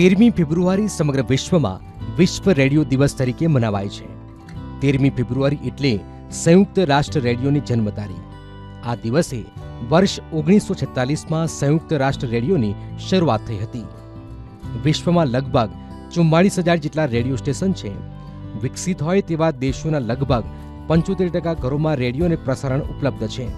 તેરમી ફેબ્રુઆરી સમગ્ર વિશ્વમાં વિશ્વ રેડિયો દિવસ તરીકે મનાવાય છે. તેરમી ફેબ્રુઆરી એટલે સંયુક્ત રાષ્ટ્ર રેડિયોની જન્મ તારીખ આ દિવસે વર્ષ ઓગણીસો છેતાલીસમાં સંયુક્ત રાષ્ટ્ર રેડિયોની શરૂઆત થઈ હતી. વિશ્વમાં લગભગ ચુમ્માળીસ હજાર જેટલા રેડિયો સ્ટેશન છે. વિકસિત હોય તેવા દેશોના લગભગ પંચોતેર ટકા ઘરોમાં રેડિયોને પ્રસારણ ઉપલબ્ધ છે.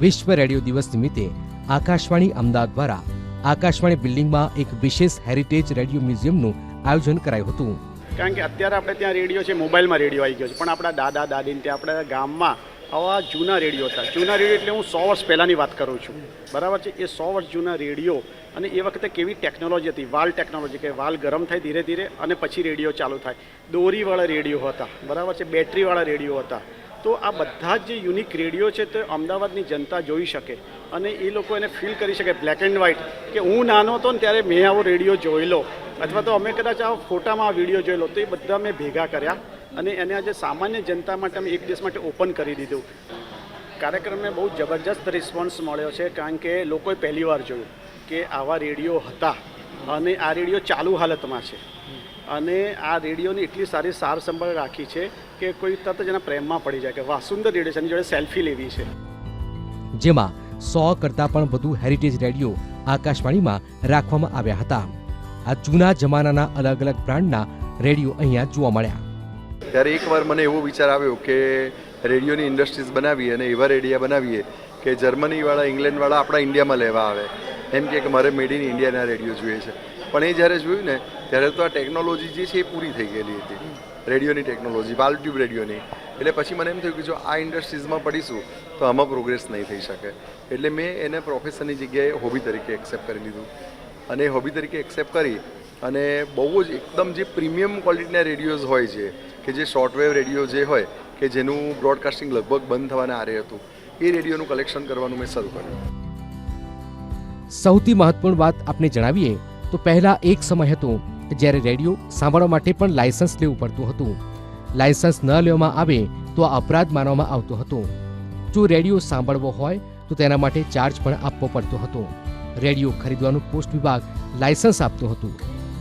વિશ્વ રેડિયો દિવસ નિમિત્તે આકાશવાણી અમદાવાદ દ્વારા આકાશવાણી બિલ્ડિંગમાં એક વિશેષ હેરિટેજ રેડિયો મ્યુઝિયમનું આયોજન કરાયું હતું. કારણ કે અત્યારે આપણે ત્યાં રેડિયો છે, મોબાઈલમાં રેડિયો આવી ગયો છે. પણ આપણા દાદા દાદીને ત્યાં આપણા ગામમાં આવા જૂના રેડિયો હતા. જૂના રેડિયો એટલે હું સો વર્ષ પહેલાંની વાત કરું છું. બરાબર છે? એ સો વર્ષ જૂના રેડિયો અને એ વખતે કેવી ટેકનોલોજી હતી? વાલ ટેકનોલોજી કે વાલ ગરમ થાય ધીરે ધીરે અને પછી રેડિયો ચાલુ થાય. દોરીવાળા રેડિયો હતા. બરાબર છે? બેટરીવાળા રેડિયો હતા. તો આ બધા જ જે યુનિક રેડિયો છે તે અમદાવાદની જનતા જોઈ શકે. અને એ લોકો એને ફીલ કરી શકે બ્લેક એન્ડ વ્હાઇટ કે હું નાનો હતો ને ત્યારે મેં આવો રેડિયો જોયેલો. અથવા તો અમે કદાચ આ ફોટામાં આ વીડિયો જોયેલો. તો એ બધા મેં ભેગા કર્યા અને એને આજે સામાન્ય જનતા માટે અમે એક દિવસ માટે ઓપન કરી દીધું. કાર્યક્રમને બહુ જબરજસ્ત રિસ્પોન્સ મળ્યો છે કારણ કે લોકોએ પહેલી વાર જોયું કે આવા રેડિયો હતા. અને આ રેડિયો ચાલુ હાલતમાં છે. અને આ રેડિયોની એટલી સારી સાર સંભાળ રાખી છે કે કોઈ તરત જ એના પ્રેમમાં પડી જાય કે વાહ સુંદર રેડિયો છે એની જોડે સેલ્ફી લેવી છે. જેમાં સો કરતાં પણ વધુ હેરિટેજ રેડિયો આકાશવાણીમાં રાખવામાં આવ્યા હતા. આ જૂના જમાનાના અલગ અલગ બ્રાન્ડના રેડિયો અહીંયા જોવા મળ્યા. ત્યારે એકવાર મને એવો વિચાર આવ્યો કે રેડિયોની ઇન્ડસ્ટ્રીઝ બનાવીએ અને એવા રેડિયા બનાવીએ કે જર્મનીવાળા ઇંગ્લેન્ડવાળા આપણા ઇન્ડિયામાં લેવા આવે. એમ કે કે મારે મેડ ઇન ઇન્ડિયાના રેડિયો જોઈએ છે. પણ એ જ્યારે જોયું ને, ત્યારે તો આ ટેકનોલોજી જે છે એ પૂરી થઈ ગયેલી હતી. રેડિયોની ટેકનોલોજી વાલ ટ્યુબ રેડિયોની. એટલે પછી મને એમ થયું કે જો આ ઇન્ડસ્ટ્રીઝમાં પડીશું, તો આમાં પ્રોગ્રેસ નહીં થઈ શકે. એટલે મેં એને પ્રોફેશનની જગ્યાએ હોબી તરીકે એક્સેપ્ટ કરી લીધું. અને હોબી તરીકે એક્સેપ્ટ કરી અને બહુ જ એકદમ જે પ્રીમિયમ ક્વોલિટીના રેડિયોઝ હોય છે, કે જે શોર્ટવેવ રેડિયો જે હોય, કે જેનું બ્રોડકાસ્ટિંગ લગભગ બંધ થવાના આરે હતું, એ રેડિયોનું કલેક્શન કરવાનું મેં શરૂ કર્યું. સૌથી મહત્વપૂર્ણ વાત આપણે જણાવીએ તો પહેલા એક સમય હતો જ્યારે રેડિયો સાંભળવા માટે પણ લાયસન્સ લેવું પડતું હતું. લાયસન્સ ન લેવામાં આવે તો આ અપરાધ માનવામાં આવતો હતો. જો રેડિયો સાંભળવો હોય તો તેના માટે ચાર્જ પણ આપવો પડતો હતો. રેડિયો ખરીદવાનું પોસ્ટ વિભાગ લાયસન્સ આપતું હતું.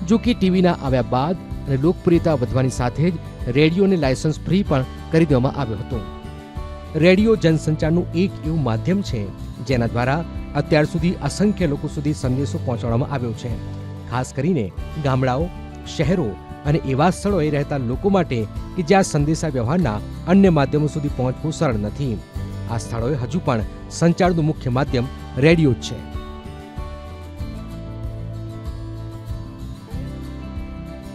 જો કે ટીવીના આવ્યા બાદ અને લોકપ્રિયતા વધવાની સાથે જ રેડિયોને લાયસન્સ ફ્રી પણ કરી દેવામાં આવ્યો હતો. રેડિયો જનસંચારનું એક એવું માધ્યમ છે જેના દ્વારા અત્યાર સુધી અસંખ્ય લોકો સુધી સંદેશો પહોંચાડવામાં આવ્યો છે. ખાસ કરીને ગામડાઓ, શહેરો અને એવા સ્થળોએ રહેતા લોકો માટે કે જ્યાં સંદેશા વ્યવહારના અન્ય માધ્યમો સુધી પહોંચવું સરળ નથી. આ સ્થળોએ હજુ પણ સંચારનું મુખ્ય માધ્યમ રેડિયો જ છે.